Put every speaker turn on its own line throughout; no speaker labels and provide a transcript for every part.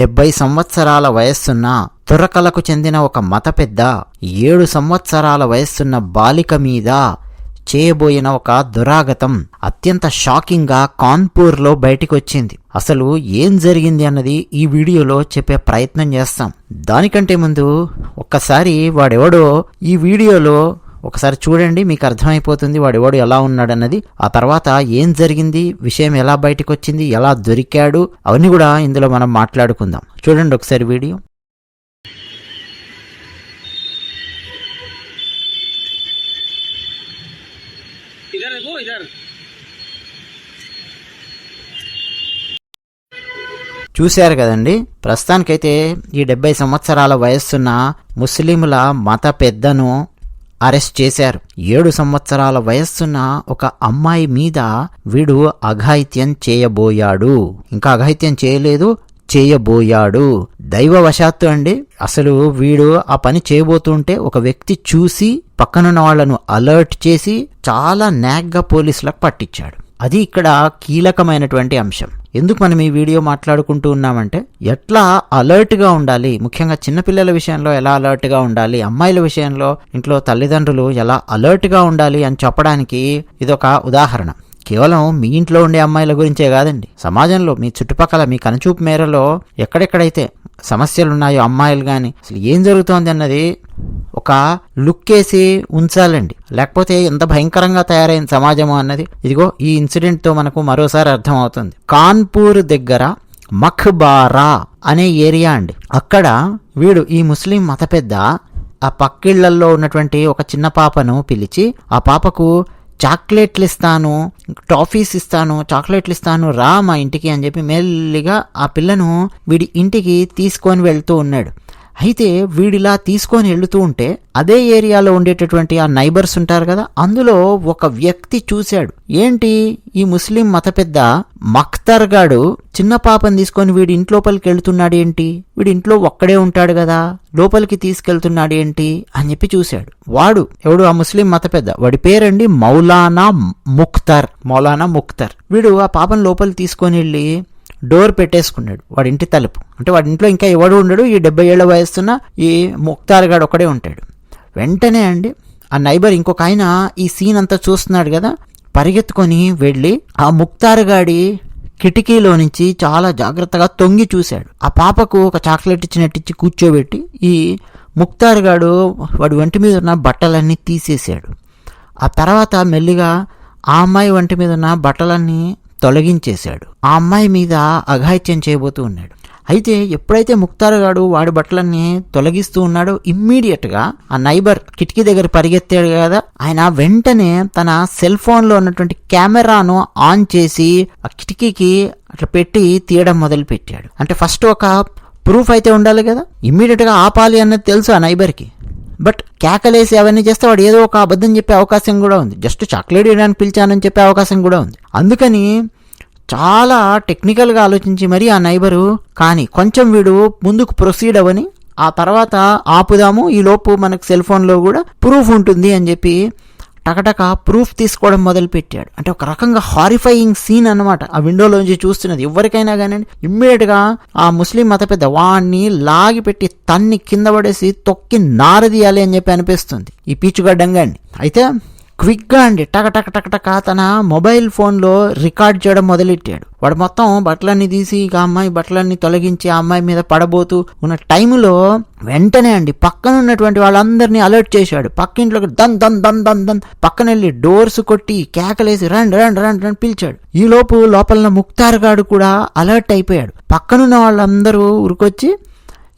డెబ్బై సంవత్సరాల వయస్సున్న తురకలకు చెందిన ఒక మత పెద్ద ఏడు సంవత్సరాల వయస్సున్న బాలిక మీద చేయబోయిన ఒక దురాగతం అత్యంత షాకింగ్గా కాన్పూర్లో బయటికి వచ్చింది అసలు ఏం జరిగింది అన్నది ఈ వీడియోలో చెప్పే ప్రయత్నం చేస్తాం. దానికంటే ముందు ఒక్కసారి వాడెవడో ఈ వీడియోలో ఒకసారి చూడండి మీకు అర్థమైపోతుంది వాడెవడు ఎలా ఉన్నాడన్నది ఆ తర్వాత ఏం జరిగింది విషయం ఎలా బయటకు వచ్చింది ఎలా దొరికాడు అవన్నీ కూడా ఇందులో మనం మాట్లాడుకుందాం చూడండి ఒకసారి వీడియో
इधर देखो इधर
చూశారు కదండి ప్రస్తుతానికైతే ఈ డెబ్బై సంవత్సరాల వయస్సున్న ముస్లింల మత పెద్దను అరెస్ట్ చేశారు. ఏడు సంవత్సరాల వయస్సున్న ఒక అమ్మాయి మీద వీడు అఘాయిత్యం చేయబోయాడు. ఇంకా అఘాయిత్యం చేయలేదు చేయబోయాడు. దైవవశాత్తు అండి అసలు వీడు ఆ పని చేయబోతుంటే ఒక వ్యక్తి చూసి పక్కనున్న వాళ్ళను అలర్ట్ చేసి చాలా నాగ్గా పోలీసులకు పట్టించాడు. అది ఇక్కడ కీలకమైనటువంటి అంశం. ఎందుకు మనం ఈ వీడియో మాట్లాడుకుంటూ ఉన్నామంటే ఎట్లా అలర్ట్గా ఉండాలి ముఖ్యంగా చిన్నపిల్లల విషయంలో ఎలా అలర్ట్గా ఉండాలి అమ్మాయిల విషయంలో ఇంట్లో తల్లిదండ్రులు ఎలా అలర్ట్గా ఉండాలి అని చెప్పడానికి ఇదొక ఉదాహరణ. కేవలం మీ ఇంట్లో ఉండే అమ్మాయిల గురించే కాదండి. సమాజంలో మీ చుట్టుపక్కల మీ కనుచూపు మేరలో ఎక్కడెక్కడైతే సమస్యలు ఉన్నాయో అమ్మాయిలు కానీ అసలు ఏం జరుగుతోంది అన్నది ఒక లుక్ వేసి ఉంచాలండి. లేకపోతే ఎంత భయంకరంగా తయారైంది సమాజము అన్నది. ఇదిగో ఈ ఇన్సిడెంట్తో మనకు మరోసారి అర్థమవుతుంది. కాన్పూర్ దగ్గర మఖ్బారా అనే ఏరియా అండి. అక్కడ వీడు ఈ ముస్లిం మత పెద్ద ఆ పక్కిళ్ళల్లో ఉన్నటువంటి ఒక చిన్న పాపను పిలిచి ఆ పాపకు చాక్లెట్లు ఇస్తాను టాఫీస్ ఇస్తాను చాక్లెట్లు ఇస్తాను రా మా ఇంటికి అని చెప్పి మెల్లిగా ఆ పిల్లను వీడి ఇంటికి తీసుకొని వెళ్తూ ఉన్నాడు. అయితే వీడిలా తీసుకొని వెళుతూ ఉంటే అదే ఏరియాలో ఉండేటటువంటి ఆ నైబర్స్ ఉంటారు కదా అందులో ఒక వ్యక్తి చూశాడు. ఏంటి? ఈ ముస్లిం మత పెద్ద మఖ్తర్ గాడు చిన్న పాపను తీసుకొని వీడి ఇంట్లోపలికి వెళ్తున్నాడు ఏంటి? వీడి ఇంట్లో ఒక్కడే ఉంటాడు కదా లోపలికి తీసుకెళ్తున్నాడు ఏంటి? అని చెప్పి చూశాడు. వాడు ఎవడు? ఆ ముస్లిం మత పెద్ద. వాడి పేరండి మౌలానా ముఖ్తర్ మౌలానా ముఖ్తర్ వీడు ఆ పాపను లోపలికి తీసుకొని వెళ్ళి డోర్ పెట్టేసుకున్నాడు. వాడి ఇంటి తలుపు. అంటే వాడి ఇంట్లో ఇంకా ఎవడు ఉండడు ఈ డెబ్బై ఏళ్ళ వయస్సున్న ఈ ముక్తార్ గాడు ఉంటాడు. వెంటనే అండి ఆ నైబర్ ఇంకొక ఆయన ఈ సీన్ అంతా చూస్తున్నాడు కదా పరిగెత్తుకొని వెళ్ళి ఆ ముక్తార్ గాడి కిటికీలో నుంచి చాలా జాగ్రత్తగా తొంగి చూశాడు. ఆ పాపకు ఒక చాక్లెట్ ఇచ్చినట్టు ఇచ్చి కూర్చోబెట్టి ఈ ముక్తార్ గాడు వాడి వంటి మీద ఉన్న బట్టలన్నీ తీసేశాడు. ఆ తర్వాత మెల్లిగా ఆ అమ్మాయి వంటి మీద ఉన్న బట్టలన్నీ తొలగించేశాడు. ఆ అమ్మాయి మీద అఘాయిత్యం చేయబోతూ ఉన్నాడు. అయితే ఎప్పుడైతే ముక్తారుగాడు వాడి బట్టలన్నీ తొలగిస్తూ ఉన్నాడో ఇమ్మీడియట్గా ఆ నైబర్ కిటికీ దగ్గర పరిగెత్తాడు కదా ఆయన వెంటనే తన సెల్ ఫోన్లో ఉన్నటువంటి కెమెరాను ఆన్ చేసి ఆ కిటికీకి అట్లా పెట్టి తీయడం మొదలు పెట్టాడు అంటే ఫస్ట్ ఒక ప్రూఫ్ అయితే ఉండాలి కదా? ఇమ్మీడియట్గా ఆపాలి అన్నది తెలుసు ఆ నైబర్కి. బట్ కేకలేసి అవన్నీ చేస్తే వాడు ఏదో ఒక అబద్ధం చెప్పే అవకాశం కూడా ఉంది. జస్ట్ చాక్లెట్ ఇవ్వడానికి పిలిచానని చెప్పే అవకాశం కూడా ఉంది. అందుకని చాలా టెక్నికల్గా ఆలోచించి మరి ఆ నైబరు కానీ కొంచెం వీడు ముందుకు ప్రొసీడ్ అవ్వని ఆ తర్వాత ఆపుదాము ఈ లోపు మనకు సెల్ ఫోన్లో కూడా ప్రూఫ్ ఉంటుంది అని చెప్పి టకటక ప్రూఫ్ తీసుకోవడం మొదలుపెట్టాడు. అంటే ఒక రకంగా హారిఫైయింగ్ సీన్ అనమాట ఆ విండోలోంచి చూస్తున్నది. ఎవరికైనా కానీ ఇమ్మీడియట్గా ఆ ముస్లిం మత పెద్ద వాణ్ణి లాగిపెట్టి తన్ని కింద పడేసి తొక్కి నారదీయాలి అని చెప్పి అనిపిస్తుంది. ఈ పీచుగడ్డంగాన్ని అయితే క్విక్గా అండి. టక టక టక టక తన మొబైల్ ఫోన్లో రికార్డ్ చేయడం మొదలెట్టాడు. వాడు మొత్తం బట్టలన్నీ తీసి ఇక అమ్మాయి బట్టలన్నీ తొలగించి ఆ అమ్మాయి మీద పడబోతూ ఉన్న టైంలో వెంటనే అండి పక్కన ఉన్నటువంటి వాళ్ళందరినీ అలర్ట్ చేశాడు. పక్కింట్లోకి దన్ దన్ దన్ దన్ దన్ పక్కన వెళ్ళి డోర్స్ కొట్టి కేకలేసి రండి రండి రండి రండి పిలిచాడు. ఈ లోపు లోపల ముక్తార్ గాడు కూడా అలర్ట్ అయిపోయాడు. పక్కనున్న వాళ్ళందరూ ఉరికొచ్చి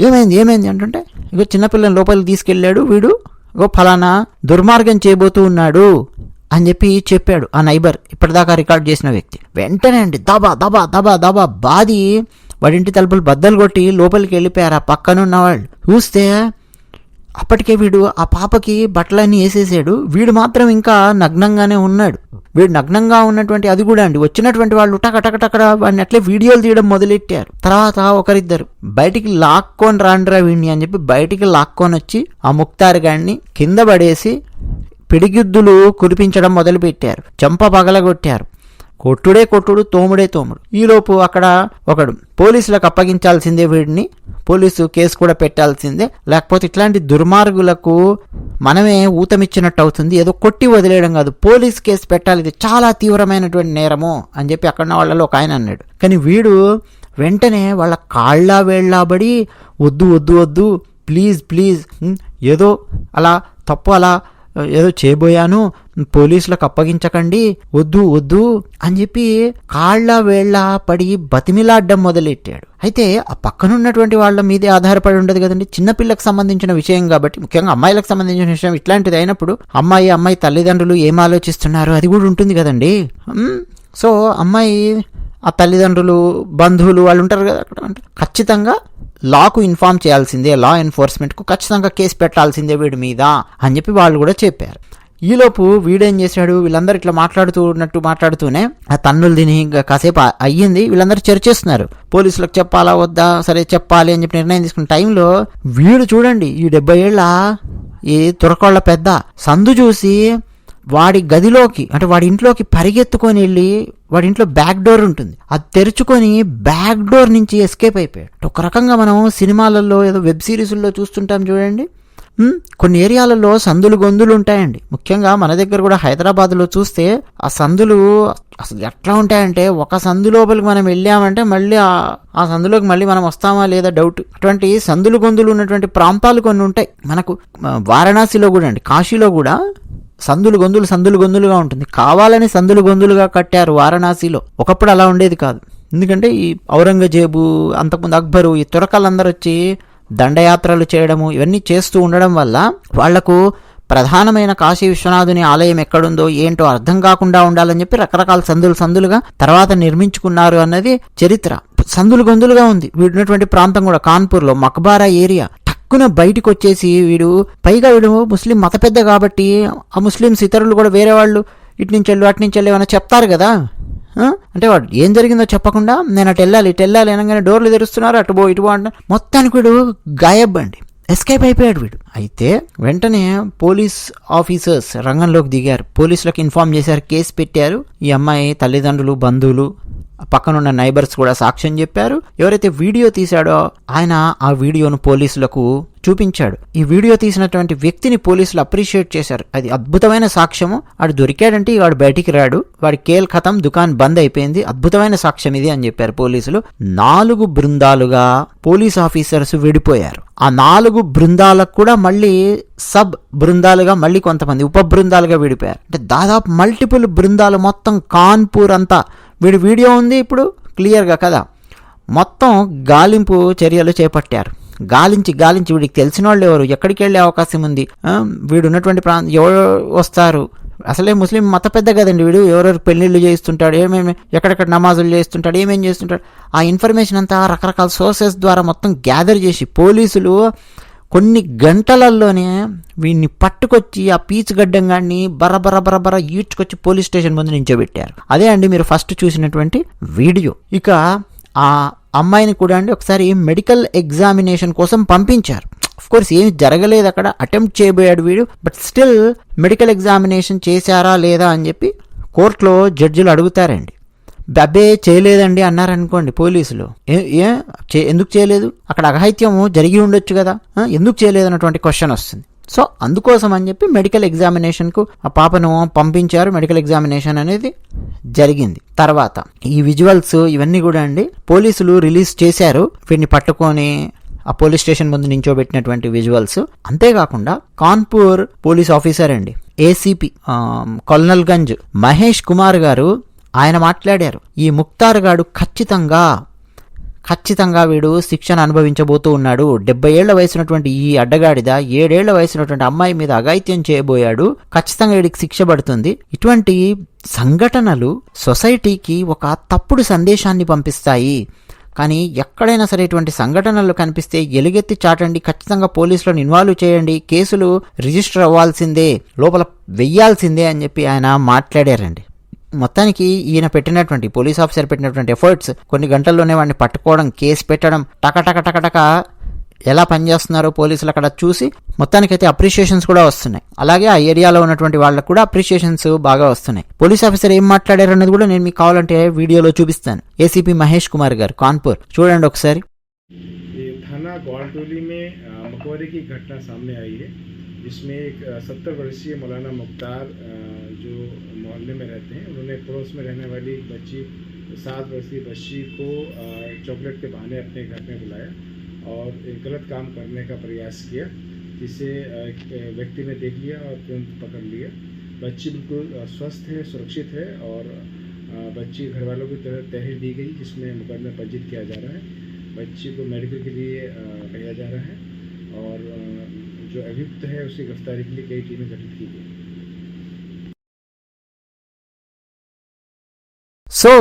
ఏమైంది ఏమైంది? అంటుంటే ఇక చిన్నపిల్లని లోపలికి తీసుకెళ్ళాడు వీడు. ఓ ఫలానా దుర్మార్గం చేయబోతూ ఉన్నాడు అని చెప్పి చెప్పాడు ఆ నైబర్. ఇప్పటిదాకా రికార్డ్ చేసిన వ్యక్తి. వెంటనే అండి దబా దబా దబా దబా బాది వాడింటి తలుపులు బద్దలు కొట్టి లోపలికి వెళ్ళిపోయారు. ఆ పక్కనున్న వాళ్ళు చూస్తే అప్పటికే వీడు ఆ పాపకి బట్టలన్నీ వేసేసాడు. వీడు మాత్రం ఇంకా నగ్నంగానే ఉన్నాడు. వీడు నగ్నంగా ఉన్నటువంటి అది కూడా అండి. వచ్చినటువంటి వాళ్ళు టకటకటకడ వాడిని అట్లే వీడియోలు తీయడం మొదలెట్టారు. తర్వాత ఒకరిద్దరు బయటికి లాక్కొని రాండ్రా వీడిని అని చెప్పి బయటికి లాక్కొని వచ్చి ఆ ముక్తార్ గాడిని కింద పడేసి పిడిగిద్దులు కురిపించడం మొదలుపెట్టారు. చెంప పగలగొట్టారు. కొట్టుడే కొట్టుడు తోముడే తోముడు. ఈలోపు అక్కడ ఒకడు పోలీసులకు అప్పగించాల్సిందే వీడిని పోలీసు కేసు కూడా పెట్టాల్సిందే. లేకపోతే ఇట్లాంటి దుర్మార్గులకు మనమే ఊతమిచ్చినట్టు అవుతుంది. ఏదో కొట్టి వదిలేయడం కాదు. పోలీస్ కేసు పెట్టాలి. ఇది చాలా తీవ్రమైనటువంటి నేరము అని చెప్పి అక్కడ వాళ్ళలో ఒక ఆయన అన్నాడు. కానీ వీడు వెంటనే వాళ్ళ కాళ్ళ వేళ్ళబడి వద్దు వద్దు వద్దు ప్లీజ్ ప్లీజ్ ఏదో అలా తప్పు అలా ఏదో చేయబోయాను పోలీసులకు అప్పగించకండి వద్దు వద్దు అని చెప్పి కాళ్ళ వేళ్ళ పడి బతిమిలాడ్డం మొదలెట్టాడు. అయితే ఆ పక్కనున్నటువంటి వాళ్ళ మీదే ఆధారపడి ఉండదు కదండి. చిన్నపిల్లకి సంబంధించిన విషయం కాబట్టి ముఖ్యంగా అమ్మాయిలకు సంబంధించిన విషయం ఇట్లాంటిది అయినప్పుడు అమ్మాయి అమ్మాయి తల్లిదండ్రులు ఏం ఆలోచిస్తున్నారు అది కూడా ఉంటుంది కదండి. సో అమ్మాయి ఆ తల్లిదండ్రులు బంధువులు వాళ్ళు ఉంటారు కదా అక్కడ. అంటే ఖచ్చితంగా లాకు ఇన్ఫార్మ్ చేయాల్సిందే లా ఎన్ఫోర్స్మెంట్కు ఖచ్చితంగా కేసు పెట్టాల్సిందే వీడి మీద అని చెప్పి వాళ్ళు కూడా చెప్పారు. ఈలోపు వీడేం చేశాడు? వీళ్ళందరూ ఇట్లా మాట్లాడుతూ ఉన్నట్టు మాట్లాడుతూనే ఆ తన్నులు తిని ఇంకా కాసేపు అయ్యింది. వీళ్ళందరూ చర్చేస్తున్నారు పోలీసులకు చెప్పాలా వద్దా? సరే చెప్పాలి అని చెప్పి నిర్ణయం తీసుకున్న టైంలో వీడు చూడండి ఈ డెబ్బై ఏళ్ళ ఈ తురకోళ్ళ పెద్ద సందు చూసి వాడి గదిలోకి అంటే వాడి ఇంట్లోకి పరిగెత్తుకొని వెళ్ళి వాడి ఇంట్లో బ్యాక్ డోర్ ఉంటుంది. అది తెరుచుకొని బ్యాక్ డోర్ నుంచి ఎస్కేప్ అయిపోయాడు. ఒక రకంగా మనం సినిమాలలో ఏదో వెబ్ సిరీస్లో చూస్తుంటాం చూడండి. కొన్ని ఏరియాలలో సందులు గొంతులు ఉంటాయండి. ముఖ్యంగా మన దగ్గర కూడా హైదరాబాద్లో చూస్తే ఆ సందులు అసలు ఎట్లా ఉంటాయంటే ఒక సందు లోపలికి మనం వెళ్ళామంటే మళ్ళీ ఆ- సందులోకి మళ్ళీ మనం వస్తామా లేదా డౌట్ అటువంటి సందులు గొంతులు ఉన్నటువంటి ప్రాంతాలు కొన్ని ఉంటాయి. మనకు వారణాసిలో కూడా అండి కాశీలో కూడా సందులు గొంతులు సందులు గొంతులుగా ఉంటుంది. కావాలని సందులు గొంతులుగా కట్టారు వారణాసిలో. ఒకప్పుడు అలా ఉండేది కాదు. ఎందుకంటే ఈ ఔరంగజేబు అంతకుముందు అక్బరు ఈ తురకలందరూ వచ్చి దండయాత్రలు చేయడము ఇవన్నీ చేస్తూ ఉండడం వల్ల వాళ్ళకు ప్రధానమైన కాశీ విశ్వనాథుని ఆలయం ఎక్కడుందో ఏంటో అర్థం కాకుండా ఉండాలని చెప్పి రకరకాల సందులు సందులుగా తర్వాత నిర్మించుకున్నారు అన్నది చరిత్ర. సందులు గొందులుగా ఉంది. వీడున్నటువంటి ప్రాంతం కూడా కాన్పూర్లో మక్బారా ఏరియా. టక్కున బయటికి వచ్చేసి వీడు పైగా వీడు ముస్లిం మత పెద్ద కాబట్టి ఆ ముస్లిమ్స్ ఇతరులు కూడా వేరే వాళ్ళు ఇటు నుంచి వెళ్ళు అటు నుంచి వెళ్ళు ఏమైనా చెప్తారు కదా. అంటే వాడు ఏం జరిగిందో చెప్పకుండా నేను అటు వెళ్ళాలి ఇటు వెళ్ళాలి అనగానే డోర్లు తెరుస్తున్నారు అటు పో ఇటు పో అంట మొత్తానికి వీడు గాయబ్ అండి. ఎస్కేప్ అయిపోయాడు వీడు. అయితే వెంటనే పోలీస్ ఆఫీసర్స్ రంగంలోకి దిగారు. పోలీసులకు ఇన్ఫార్మ్ చేశారు కేసు పెట్టారు. ఈ అమ్మాయి తల్లిదండ్రులు బంధువులు పక్కనున్న నైబర్స్ కూడా సాక్ష్యం చెప్పారు. ఎవరైతే వీడియో తీశాడో ఆయన ఆ వీడియోను పోలీసులకు చూపించాడు. ఈ వీడియో తీసినటువంటి వ్యక్తిని పోలీసులు అప్రిషియేట్ చేశారు. అది అద్భుతమైన సాక్ష్యము. వాడు దొరికాడంటే వాడు బయటికి రాడు. వాడి కేల్ ఖతం దుకాన్ బంద్ అయిపోయింది. అద్భుతమైన సాక్ష్యం ఇది అని చెప్పారు పోలీసులు. నాలుగు బృందాలుగా పోలీస్ ఆఫీసర్స్ విడిపోయారు. ఆ నాలుగు బృందాలకు కూడా మళ్ళీ సబ్ బృందాలుగా మళ్ళీ కొంతమంది ఉప బృందాలుగా విడిపోయారు. అంటే దాదాపు మల్టిపుల్ బృందాలు మొత్తం కాన్పూర్ అంతా వీడి వీడియో ఉంది ఇప్పుడు క్లియర్గా కదా. మొత్తం గాలింపు చర్యలు చేపట్టారు. గాలించి గాలించి వీడికి తెలిసిన వాళ్ళు ఎవరు? ఎక్కడికి వెళ్ళే అవకాశం ఉంది? వీడు ఉన్నటువంటి ప్రాంతం ఎవరు వస్తారు? అసలే ముస్లిం మత పెద్ద కదండి వీడు. ఎవరెవరు పెళ్ళిళ్ళు చేస్తుంటాడు ఏమేమి ఎక్కడెక్కడ నమాజులు చేస్తుంటాడు ఏమేమి చేస్తుంటాడు ఆ ఇన్ఫర్మేషన్ అంతా రకరకాల సోర్సెస్ ద్వారా మొత్తం గ్యాదర్ చేసి పోలీసులు కొన్ని గంటలలోనే వీడిని పట్టుకొచ్చి ఆ పీచు గడ్డం గాడిని బరబర బరబర ఈడ్చుకొచ్చి పోలీస్ స్టేషన్ ముందు నించోబెట్టారు. అదే అండి మీరు ఫస్ట్ చూసినటువంటి వీడియో. ఇక ఆ అమ్మాయిని కూడా అండి ఒకసారి మెడికల్ ఎగ్జామినేషన్ కోసం పంపించారు. కోర్స్ ఏమి జరగలేదు అక్కడ అటెంప్ట్ చేయబోయాడు వీడు బట్ స్టిల్ మెడికల్ ఎగ్జామినేషన్ చేశారా లేదా అని చెప్పి కోర్టులో జడ్జిలు అడుగుతారండి. డబ్బే చేయలేదండి అన్నారనుకోండి పోలీసులు. ఏ- ఏ చే- ఎందుకు చేయలేదు? అక్కడ అఘాయిత్యము జరిగి ఉండొచ్చు కదా? ఎందుకు చేయలేదు అన్నటువంటి క్వశ్చన్ వస్తుంది. సో అందుకోసం అని చెప్పి మెడికల్ ఎగ్జామినేషన్కు ఆ పాపను పంపించారు. మెడికల్ ఎగ్జామినేషన్ అనేది జరిగింది. తర్వాత ఈ విజువల్స్ ఇవన్నీ కూడా అండి పోలీసులు రిలీజ్ చేశారు. వీటిని పట్టుకొని ఆ పోలీస్ స్టేషన్ ముందు నించోబెట్టినటువంటి విజువల్స్. అంతేకాకుండా కాన్పూర్ పోలీస్ ఆఫీసర్ అండి ఏసీపీ కొల్నల్ గంజ్ మహేష్ కుమార్ గారు ఆయన మాట్లాడారు ఈ ముక్తార్ గాడు ఖచ్చితంగా ఖచ్చితంగా వీడు శిక్షను అనుభవించబోతూ ఉన్నాడు. డెబ్బై ఏళ్ళ వయసున్నటువంటి ఈ అడ్డగాడిద ఏడేళ్ళ వయసున్నటువంటి అమ్మాయి మీద అఘాయిత్యం చేయబోయాడు. ఖచ్చితంగా వీడికి శిక్ష పడుతుంది. ఇటువంటి సంఘటనలు సొసైటీకి ఒక తప్పుడు సందేశాన్ని పంపిస్తాయి. కానీ ఎక్కడైనా సరే ఇటువంటి సంఘటనలు కనిపిస్తే ఎలుగెత్తి చాటండి ఖచ్చితంగా పోలీసులను ఇన్వాల్వ్ చేయండి. కేసులు రిజిస్టర్ అవ్వాల్సిందే లోపల వెయ్యాల్సిందే అని చెప్పి ఆయన మాట్లాడారండి. మొత్తానికి ఈయన పెట్టినటువంటి పోలీస్ ఆఫీసర్ పెట్టినటువంటి ఎఫర్ట్స్ కొన్ని గంటల్లోనే వాడిని పట్టుకోవడం కేసు పెట్టడం టక టక టక టక ఎలా పనిచేస్తున్నారో పోలీసులు అక్కడ చూసి మొత్తానికైతే అప్రిషియేషన్స్ కూడా వస్తున్నాయి అలాగే ఆ ఏరియాలో ఉన్నటువంటి వాళ్ళకు కూడా అప్రిషియేషన్స్ బాగా వస్తున్నాయి పోలీస్ ఆఫీసర్ ఏం మాట్లాడారు అన్నది కూడా నేను మీకు కావాలంటే వీడియోలో చూపిస్తాను ఏసీపీ మహేష్ కుమార్ గారు కాన్పూర్ చూడండి ఒకసారి
ये थाना ग्वालटोली में अ, मकबरे की घटना सामने आई है जिसमें एक सत्तर वर्षीय मौलाना मुख्तार जो मोहल्ले में रहते हैं, उन्होंने पड़ोस में रहने वाली एक बच्ची, सात वर्षीय बच्ची को चॉकलेट के बहाने अपने घर में बुलाया और एक गलत काम करने का प्रयास किया, जिसे व्यक्ति ने देख लिया और तुरंत पकड़ लिया। बच्ची बिल्कुल स्वस्थ है, सुरक्षित है और बच्ची घर वालों की तरह तहरीर दी गई, जिसमें मुकदमा पंजीत किया जा रहा है। बच्ची को मेडिकल के लिए भेजा जा रहा है और जो अभियुक्त है उसकी गिरफ्तारी के लिए कई टीमें गठित की गई
సో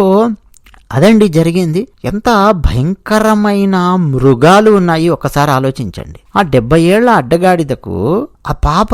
అదండి జరిగింది ఎంత భయంకరమైన మృగాలు ఉన్నాయి ఒకసారి ఆలోచించండి ఆ డెబ్బై ఏళ్ల అడ్డగాడిదకు ఆ పాప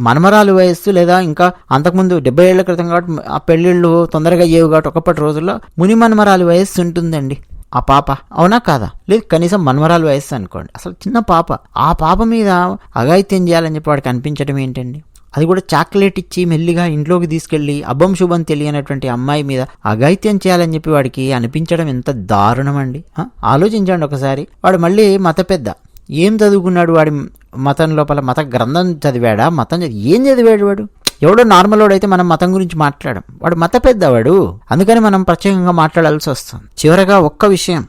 మనమరాలు వయస్సు లేదా ఇంకా అంతకుముందు డెబ్బై ఏళ్ల క్రితం కాబట్టి ఆ పెళ్ళిళ్ళు తొందరగా అయ్యేవి కాబట్టి ఒకప్పటి రోజుల్లో ముని మనమరాలు వయస్సు ఉంటుందండి ఆ పాప. అవునా కాదా? లేదు కనీసం మన్మరాలు వయస్సు అనుకోండి. అసలు చిన్న పాప. ఆ పాప మీద అఘాయిత్యం చేయాలని చెప్పి వాడికి అనిపించడం ఏంటండి? అది కూడా చాక్లెట్ ఇచ్చి మెల్లిగా ఇంట్లోకి తీసుకెళ్ళి అబ్బం శుభం తెలియనటువంటి అమ్మాయి మీద అఘాయిత్యం చేయాలని చెప్పి వాడికి అనిపించడం ఎంత దారుణం అండి ఆలోచించండి ఒకసారి. వాడు మళ్ళీ మత పెద్ద. ఏం చదువుకున్నాడు వాడి మతం లోపల? మత గ్రంథం చదివాడా? మతం చదివి ఏం చదివాడు వాడు? ఎవడో నార్మల్ వాడైతే మనం మతం గురించి మాట్లాడం. వాడు మత పెద్దవాడు. అందుకని మనం ప్రత్యేకంగా మాట్లాడాల్సి వస్తుంది. చివరగా ఒక్క విషయం.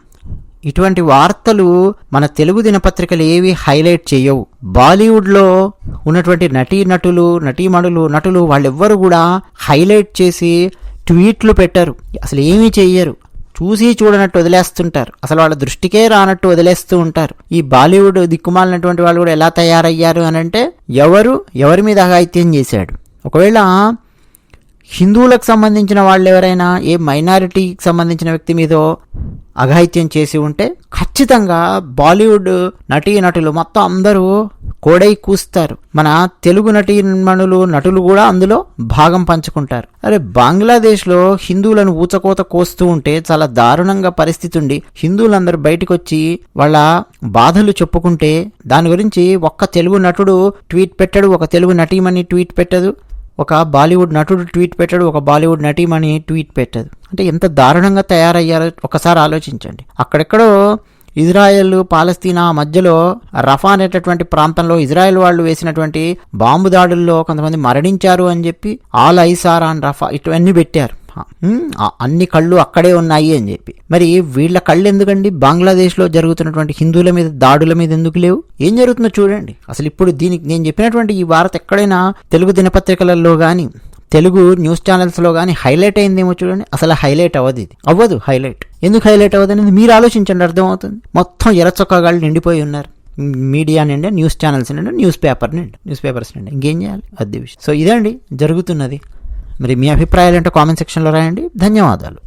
ఇటువంటి వార్తలు మన తెలుగు దినపత్రికలు ఏవి హైలైట్ చేయవు. బాలీవుడ్లో ఉన్నటువంటి నటీ నటులు నటీమణులు నటులు వాళ్ళెవ్వరు కూడా హైలైట్ చేసి ట్వీట్లు పెట్టరు. అసలు ఏమీ చెయ్యరు. చూసి చూడనట్టు వదిలేస్తుంటారు. అసలు వాళ్ళ దృష్టికే రానట్టు వదిలేస్తూ ఉంటారు. ఈ బాలీవుడ్ దిక్కుమాలినటువంటి వాళ్ళు కూడా ఎలా తయారయ్యారు అని అంటే ఎవరు ఎవరి మీద అఘాయిత్యం చేశాడు? ఒకవేళ హిందువులకు సంబంధించిన వాళ్ళు ఎవరైనా ఏ మైనారిటీకి సంబంధించిన వ్యక్తి మీదో అఘాయిత్యం చేసి ఉంటే ఖచ్చితంగా బాలీవుడ్ నటీ నటులు మొత్తం అందరూ కోడై కూస్తారు. మన తెలుగు నటీమణులు నటులు కూడా అందులో భాగం పంచుకుంటారు. అరే బంగ్లాదేశ్లో హిందువులను ఊచకోత కోస్తూ ఉంటే చాలా దారుణంగా పరిస్థితి ఉండి హిందువులందరూ బయటకు వచ్చి వాళ్ళ బాధలు చెప్పుకుంటే దాని గురించి ఒక్క తెలుగు నటుడు ట్వీట్ పెట్టడు ఒక తెలుగు నటీమణి ట్వీట్ పెట్టదు. ఒక బాలీవుడ్ నటుడు ట్వీట్ పెట్టాడు ఒక బాలీవుడ్ నటీమణి ట్వీట్ పెట్టదు అంటే ఎంత దారుణంగా తయారయ్యారో ఒకసారి ఆలోచించండి. అక్కడెక్కడో ఇజ్రాయెల్ పాలస్తీనా మధ్యలో రఫా అనేటటువంటి ప్రాంతంలో ఇజ్రాయెల్ వాళ్ళు వేసినటువంటి బాంబు దాడుల్లో కొంతమంది మరణించారు అని చెప్పి ఆల్ ఐసార్ అండ్ రఫా ఇటువన్నీ పెట్టారు. అన్ని కళ్ళు అక్కడే ఉన్నాయి అని చెప్పి. మరి వీళ్ళ కళ్ళు ఎందుకండి? బంగ్లాదేశ్లో జరుగుతున్నటువంటి హిందువుల మీద దాడుల మీద ఎందుకు లేవు? ఏం జరుగుతుందో చూడండి. అసలు ఇప్పుడు దీనికి నేను చెప్పినటువంటి ఈ వార్త ఎక్కడైనా తెలుగు దినపత్రికలలో కానీ తెలుగు న్యూస్ ఛానల్స్లో కానీ హైలైట్ అయిందేమో చూడండి. అసలు హైలైట్ అవ్వదు ఇది. అవ్వదు హైలైట్. ఎందుకు హైలైట్ అవ్వదు అనేది మీరు ఆలోచించండి అర్థమవుతుంది. మొత్తం ఎర్రచొక్కగాళ్ళు నిండిపోయి ఉన్నారు. మీడియా నిండా న్యూస్ ఛానల్స్ నిండా న్యూస్ పేపర్ నిండా న్యూస్ పేపర్స్ నిండా. ఇంకేం చేయాలి? అది విషయం. సో ఇదండి జరుగుతున్నది. మరి మీ అభిప్రాయాలు ఏంటో కామెంట్ సెక్షన్లో రాయండి. ధన్యవాదాలు.